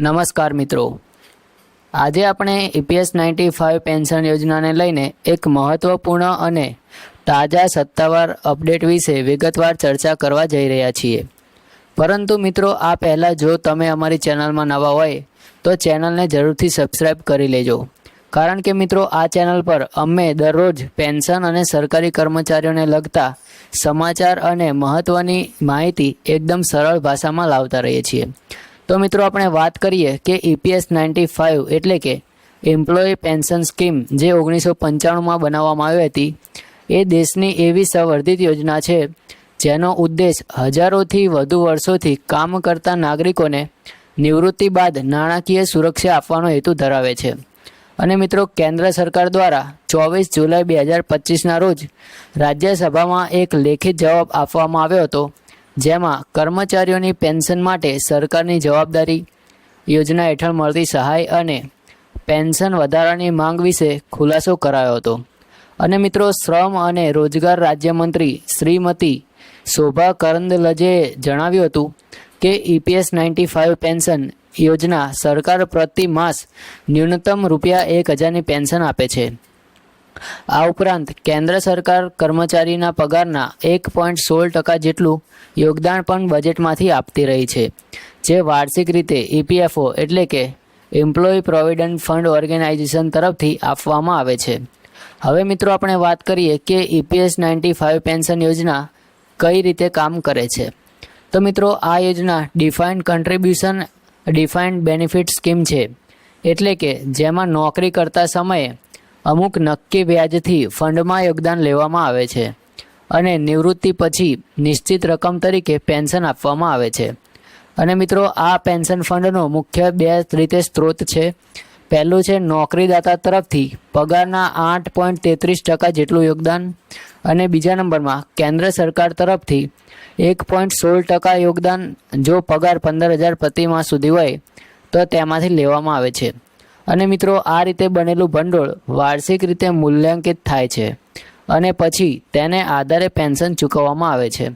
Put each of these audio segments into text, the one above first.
નમસ્કાર મિત્રો. આજે આપણે ઈપીએસ નાઇન્ટી ફાઇવ પેન્શન યોજનાને લઈને એક મહત્વપૂર્ણ અને તાજા સત્તાવાર અપડેટ વિશે વિગતવાર ચર્ચા કરવા જઈ રહ્યા છીએ. પરંતુ મિત્રો, આ પહેલાં જો તમે અમારી ચેનલમાં નવા હોય, તો ચેનલને જરૂરથી સબસ્ક્રાઇબ કરી લેજો. કારણ કે મિત્રો, આ ચેનલ પર અમે દરરોજ પેન્શન અને સરકારી કર્મચારીઓને લગતા સમાચાર અને મહત્ત્વની માહિતી એકદમ સરળ ભાષામાં લાવતા રહીએ છીએ. તો મિત્રો આપણે વાત કરીએ કે ઈપીએસ નાઇન્ટી ફાઇવ એટલે કે એમ્પ્લોય પેન્શન સ્કીમ જે ઓગણીસો પંચાણુંમાં બનાવવામાં આવી હતી, એ દેશની એવી સંવર્ધિત યોજના છે જેનો ઉદ્દેશ હજારોથી વધુ વર્ષોથી કામ કરતા નાગરિકોને નિવૃત્તિ બાદ નાણાકીય સુરક્ષા આપવાનો હેતુ ધરાવે છે. અને મિત્રો કેન્દ્ર સરકાર દ્વારા ચોવીસ જુલાઈ બે હજાર પચીસના રોજ રાજ્યસભામાં એક લેખિત જવાબ આપવામાં આવ્યો હતો જેમાં કર્મચારીઓની પેન્શન માટે સરકારની જવાબદારી, યોજના હેઠળ મળતી સહાય અને પેન્શન વધારાની માંગ વિશે ખુલાસો કરાયો હતો. અને મિત્રો, શ્રમ અને રોજગાર રાજ્યમંત્રી શ્રીમતી શોભા કરંદલજે જણાવ્યું હતું કે ઈપીએસ નાઇન્ટી ફાઇવ પેન્શન યોજના સરકાર પ્રતિ માસ ન્યૂનતમ રૂપિયા એક હજારની પેન્શન આપે છે. આ ઉપરાંત કેન્દ્ર સરકાર કર્મચારીના પગારના એક પોઈન્ટ સોળ ટકા જેટલું યોગદાન પણ બજેટમાંથી આપતી રહી છે. જે વાર્ષિક રીતે ઈપીએફઓ એટલે કે એમ્પ્લોય પ્રોવિડન્ટ ફંડ ઓર્ગેનાઇઝેશન તરફથી આપવામાં આવે છે. હવે મિત્રો આપણે વાત કરીએ કે ઈપીએસ નાઇન્ટી ફાઇવ પેન્શન યોજના કઈ રીતે કામ કરે છે. તો મિત્રો આ યોજના defined contribution defined benefit scheme છે. એટલે કે જેમાં નોકરી કરતા સમયે અમુક નક્કી વ્યાજથી ફંડમાં યોગદાન લેવામાં આવે છે અને નિવૃત્તિ પછી નિશ્ચિત રકમ તરીકે પેન્શન આપવામાં આવે છે. અને મિત્રો, આ પેન્શન ફંડનો મુખ્ય બે રીતે સ્ત્રોત છે. પહેલું છે નોકરીદાતા તરફથી પગારના આઠ પોઈન્ટ તેત્રીસ ટકા જેટલું યોગદાન અને બીજા નંબરમાં કેન્દ્ર સરકાર તરફથી એક પોઈન્ટ સોળ ટકા યોગદાન જો પગાર પંદર હજાર પ્રતિ માસ સુધી હોય તો તેમાંથી લેવામાં આવે છે. અને મિત્રો, આ રીતે બનેલું ભંડોળ વાર્ષિક રીતે મૂલ્યાંકિત થાય છે અને પછી તેને આધારે પેન્શન ચૂકવવામાં આવે છે.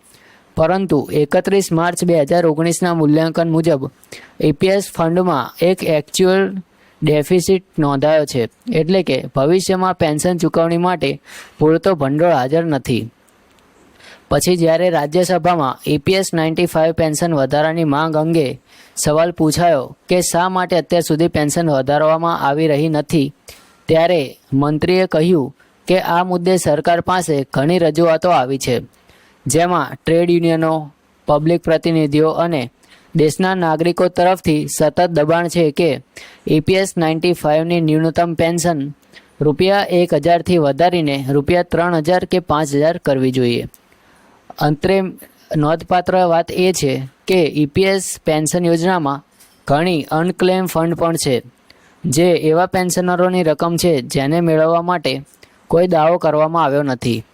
પરંતુ એકત્રીસ માર્ચ બે હજાર ઓગણીસના મૂલ્યાંકન મુજબ ઈપીએસ ફંડમાં એક એકચ્યુઅલ ડેફિસિટ નોંધાયો છે. એટલે કે ભવિષ્યમાં પેન્શન ચૂકવણી માટે પૂરતો ભંડોળ હાજર નથી. પછી જ્યારે રાજ્યસભામાં ઈપીએસ નાઇન્ટી ફાઇવ પેન્શન વધારાની માંગ અંગે સવાલ પૂછાયો કે શા માટે અત્યાર સુધી પેન્શન વધારવામાં આવી રહી નથી, ત્યારે મંત્રીએ કહ્યું કે આ મુદ્દે સરકાર પાસે ઘણી રજૂઆતો આવી છે, જેમાં ટ્રેડ યુનિયનો, પબ્લિક પ્રતિનિધિઓ અને દેશના નાગરિકો તરફથી સતત દબાણ છે કે ઈપીએસ નાઇન્ટી ફાઇવની ન્યૂનતમ પેન્શન રૂપિયા એક હજારથી વધારીને રૂપિયા ત્રણ હજાર કે પાંચ હજાર કરવી જોઈએ. અંતરે નોંધપાત્ર વાત એ છે કે ઈપીએસ પેન્શન યોજનામાં ઘણી અનક્લેમ ફંડ પણ છે, જે એવા પેન્શનરોની રકમ છે જેને મેળવવા માટે કોઈ દાવો કરવામાં આવ્યો નથી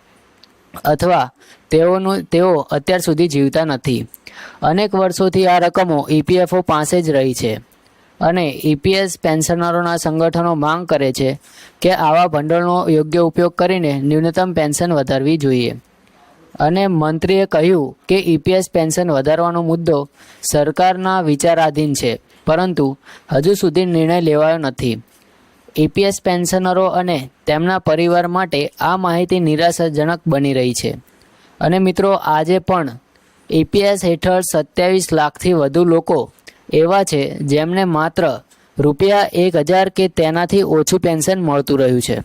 અથવા તેઓનું, તેઓ અત્યાર સુધી જીવતા નથી. અનેક વર્ષોથી આ રકમો ઈપીએફઓ પાસે જ રહી છે અને ઈપીએસ પેન્શનરોના સંગઠનો માંગ કરે છે કે આવા ભંડોળનો યોગ્ય ઉપયોગ કરીને ન્યૂનતમ પેન્શન વધારવી જોઈએ. અને મંત્રીએ કહ્યું કે ઈપીએસ પેન્શન વધારવાનો મુદ્દો સરકારના વિચારાધીન છે, પરંતુ હજુ સુધી નિર્ણય લેવાયો નથી. ઈપીએસ પેન્શનરો અને તેમના પરિવાર માટે આ માહિતી નિરાશાજનક બની રહી છે. અને મિત્રો, આજે પણ ઈપીએસ હેઠળ સત્યાવીસ લાખથી વધુ લોકો એવા છે જેમને માત્ર રૂપિયા એક હજાર કે તેનાથી ઓછું પેન્શન મળતું રહ્યું છે.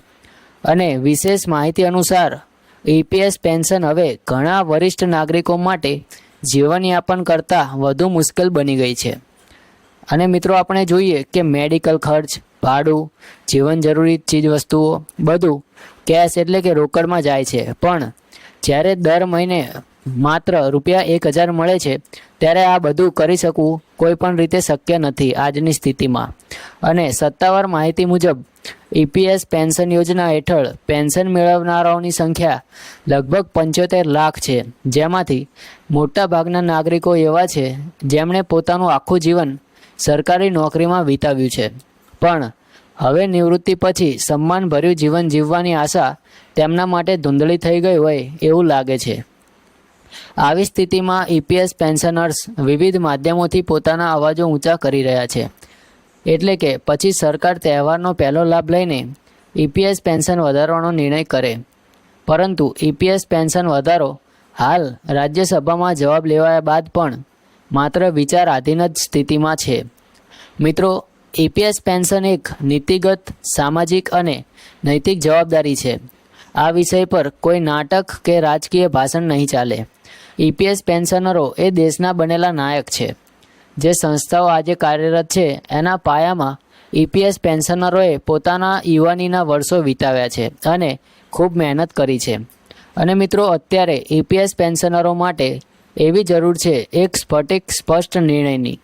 અને વિશેષ માહિતી અનુસાર ઈપીએસ પેન્શન હવે ઘણા વરિષ્ઠ નાગરિકો માટે જીવનયાપન કરતાં વધુ મુશ્કેલ બની ગઈ છે. અને મિત્રો આપણે જોઈએ કે મેડિકલ ખર્ચ, ભાડું, જીવન જરૂરી ચીજ વસ્તુઓ બધું કેશ એટલે કે રોકડમાં જાય છે. પણ જ્યારે દર મહિને માત્ર રૂપિયા એક હજાર મળે છે, ત્યારે આ બધું કરી શકવું કોઈ પણ રીતે શક્ય નથી આજની સ્થિતિમાં. અને સત્તાવાર માહિતી મુજબ, ઈપીએસ પેન્શન યોજના હેઠળ પેન્શન મેળવનારાઓની સંખ્યા લગભગ પંચોતેર લાખ છે. જેમાંથી મોટાભાગના નાગરિકો એવા છે, જેમણે પોતાનું આખું જીવન સરકારી નોકરીમાં વિતાવ્યું છે. પણ હવે નિવૃત્તિ પછી સન્માનભર્યું જીવન જીવવાની આશા તેમના માટે ધૂંધળી થઈ ગઈ હોય એવું લાગે છે. આવી સ્થિતિમાં ઈપીએસ પેન્શનર્સ વિવિધ માધ્યમોથી પોતાના અવાજો ઊંચા કરી રહ્યા છે. એટલે કે પછી સરકાર તહેવારનો પહેલો લાભ લઈને ઈપીએસ પેન્શન વધારવાનો નિર્ણય કરે. પરંતુ ઈપીએસ પેન્શન વધારો હાલ રાજ્યસભામાં જવાબ લેવાયા બાદ પણ માત્ર વિચારાધીન જ સ્થિતિમાં છે. મિત્રો ઈપીએસ પેન્શન એક નીતિગત, સામાજિક અને નૈતિક જવાબદારી છે. આ વિષય પર કોઈ નાટક કે રાજકીય ભાષણ નહીં ચાલે. ઈપીએસ પેન્શનરો એ દેશના બનેલા નાયક છે. જે સંસ્થાઓ આજે કાર્યરત છે, એના પાયામાં ઈપીએસ પેન્શનરોએ પોતાના યુવાનીના વર્ષો વિતાવ્યા છે અને ખૂબ મહેનત કરી છે. અને મિત્રો, અત્યારે ઈપીએસ પેન્શનરો માટે એવી જરૂર છે, એક સ્ફટિક, સ્પષ્ટ નિર્ણયની.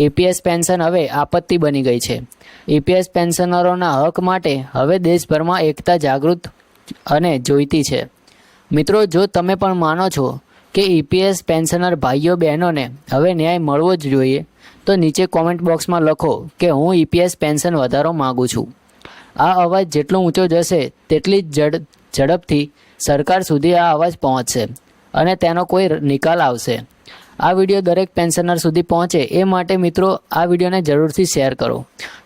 ઈપીએસ પેન્શન હવે આપત્તિ બની ગઈ છે. ઈપીએસ પેન્શનરોના હક માટે હવે દેશભરમાં એકતા જાગૃત અને જોઈતી છે. મિત્રો, જો તમે પણ માનો છો કે ઈપીએસ પેન્શનર ભાઈઓ બહેનોને હવે ન્યાય મળવો જ જોઈએ, તો નીચે કોમેન્ટ બોક્સમાં લખો કે હું ઈપીએસ પેન્શન વધારો માગું છું. આ અવાજ જેટલો ઊંચો જશે, તેટલી જ ઝડ ઝડપથી સરકાર સુધી આ અવાજ પહોંચશે અને તેનો કોઈ નિકાલ આવશે. આ વીડિયો દરેક પેન્શનર સુધી પહોંચે એ માટે મિત્રો, આ વિડીયોને જરૂરથી શેર કરો.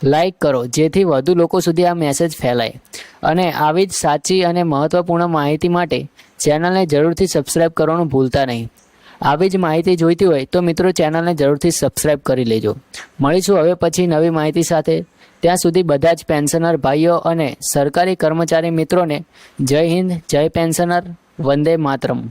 લાઇક કરો, જેથી વધુ લોકો સુધી આ મેસેજ ફેલાય. અને આવી જ સાચી અને મહત્ત્વપૂર્ણ માહિતી માટે ચેનલને જરૂરથી સબસ્ક્રાઈબ કરવાનું ભૂલતા નહીં. આવી જ માહિતી જોઈતી હોય તો મિત્રો ચેનલને જરૂરથી સબસ્ક્રાઇબ કરી લેજો. મળીશું હવે પછી નવી માહિતી સાથે. ત્યાં સુધી બધા જ પેન્શનર ભાઈઓ અને સરકારી કર્મચારી મિત્રોને જય હિન્દ, જય પેન્શનર, વંદે માતરમ.